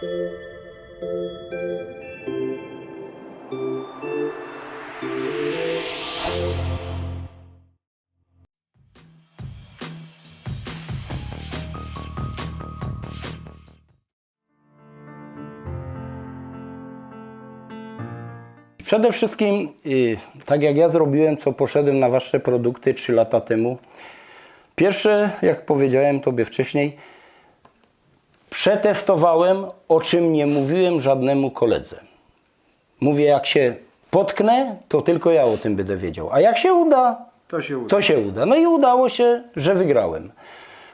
Przede wszystkim, y, tak jak ja zrobiłem, co poszedłem na wasze produkty 3 lata temu. Pierwsze, jak powiedziałem tobie wcześniej, przetestowałem, o czym nie mówiłem żadnemu koledze. Mówię, jak się potknę, to tylko ja o tym będę wiedział. A jak się uda, To się uda. to się uda. No i udało się, że wygrałem.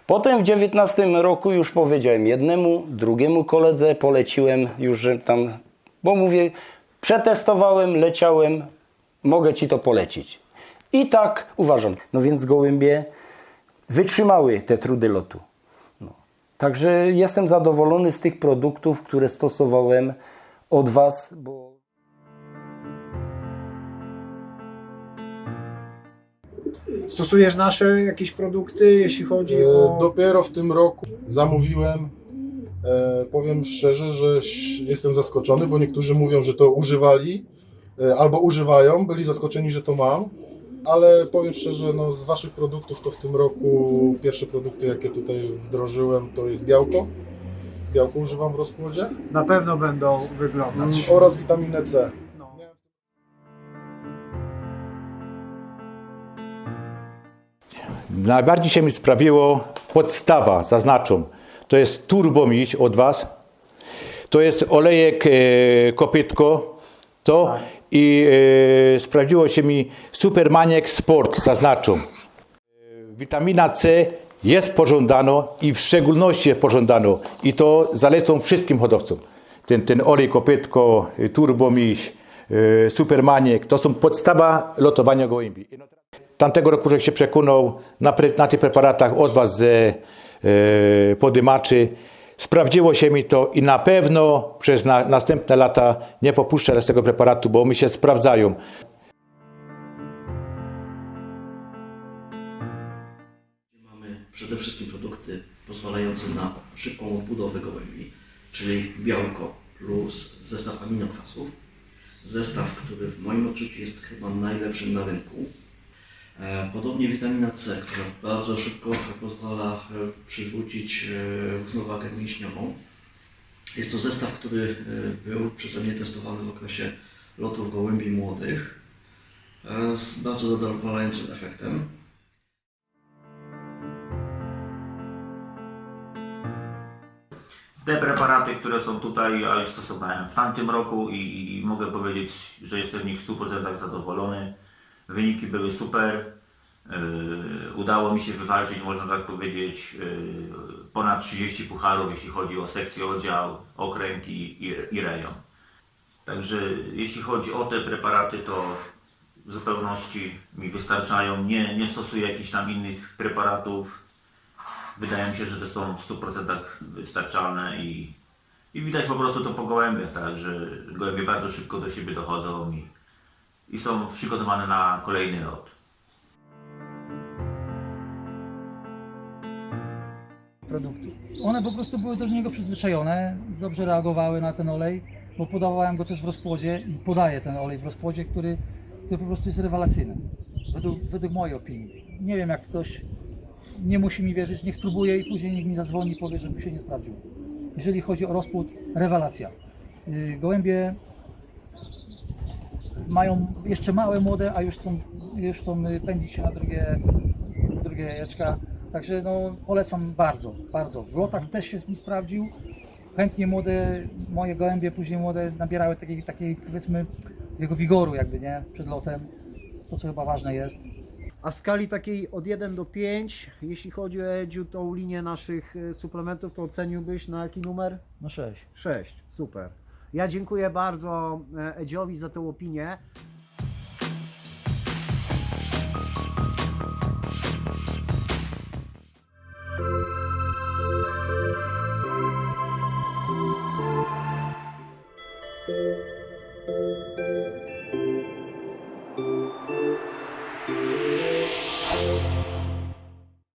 Potem w 19 roku już powiedziałem jednemu, drugiemu koledze, poleciłem już, że tam, bo mówię, przetestowałem, leciałem, mogę ci to polecić. I tak uważam. No więc gołębie wytrzymały te trudy lotu. Także jestem zadowolony z tych produktów, które stosowałem od Was, bo Stosujesz nasze jakieś produkty, jeśli chodzi E, o... Dopiero w tym roku zamówiłem. E, powiem szczerze, że jestem zaskoczony, bo niektórzy mówią, że to używali e, albo używają, byli zaskoczeni, że to mam. Ale powiem szczerze, no, z Waszych produktów to w tym roku pierwsze produkty, jakie tutaj wdrożyłem, to jest białko. Białko używam w rozpłodzie Na pewno będą wyglądać. mm, oraz witaminę C. No. Najbardziej się mi sprawiło podstawa, zaznaczam. To jest turbomiś od Was. To jest olejek e, kopytko. To i e, sprawdziło się mi Supermaniek Sport, zaznaczam. E, Witamina C jest pożądano i w szczególności jest pożądano. I to zalecą wszystkim hodowcom. Ten, ten olej kopytko, turbomiś, e, Supermaniek to są podstawa lotowania gołębi. Tamtego roku, że się przekonał na, na tych preparatach od Was ze e, podymaczy. Sprawdziło się mi to i na pewno przez na, następne lata nie popuszczę z tego preparatu, bo mi się sprawdzają. Mamy przede wszystkim produkty pozwalające na szybką odbudowę gołębi, czyli białko plus zestaw aminokwasów. Zestaw, który w moim odczuciu jest chyba najlepszym na rynku. E, Podobnie witamina C, która bardzo szybko pozwala e, przywrócić e, równowagę mięśniową. Jest to zestaw, który był przeze mnie testowany w okresie lotów gołębi młodych z bardzo zadowalającym efektem. Te preparaty, które są tutaj, ja już stosowałem w tamtym roku i, i mogę powiedzieć, że jestem w nich w 100% zadowolony. Wyniki były super. Yy, udało mi się wywalczyć, można tak powiedzieć, yy, ponad 30 pucharów, jeśli chodzi o sekcję oddział, okręg i, i, i rejon. Także jeśli chodzi o te preparaty, to w zupełności mi wystarczają. Nie, nie stosuję jakichś tam innych preparatów. Wydaje mi się, że te są w 100% wystarczalne i, i widać po prostu to po gołębiach, tak, że gołębie bardzo szybko do siebie dochodzą i, i są przygotowane na kolejny lot. Produkty. One po prostu były do niego przyzwyczajone, dobrze reagowały na ten olej, bo podawałem go też w rozpłodzie i podaję ten olej w rozpłodzie, który, który po prostu jest rewelacyjny, według, według mojej opinii. Nie wiem jak ktoś nie musi mi wierzyć, niech spróbuje i później niech mi zadzwoni i powie, że mu się nie sprawdził. Jeżeli chodzi o rozpłód, rewelacja. Yy, Gołębie mają jeszcze małe, młode, a już chcą, już chcą y, pędzić się na drugie, drugie jajeczka. Także no, polecam bardzo, bardzo. W lotach też się mi sprawdził. Chętnie młode, moje gołębie, później młode nabierały takiej, takiej powiedzmy jego wigoru jakby, nie? Przed lotem. To co chyba ważne jest. A w skali takiej od 1 do 5, jeśli chodzi o Edziu, tą linię naszych e, suplementów, to oceniłbyś na jaki numer? No 6. 6, super. Ja dziękuję bardzo e, Edziowi za tę opinię.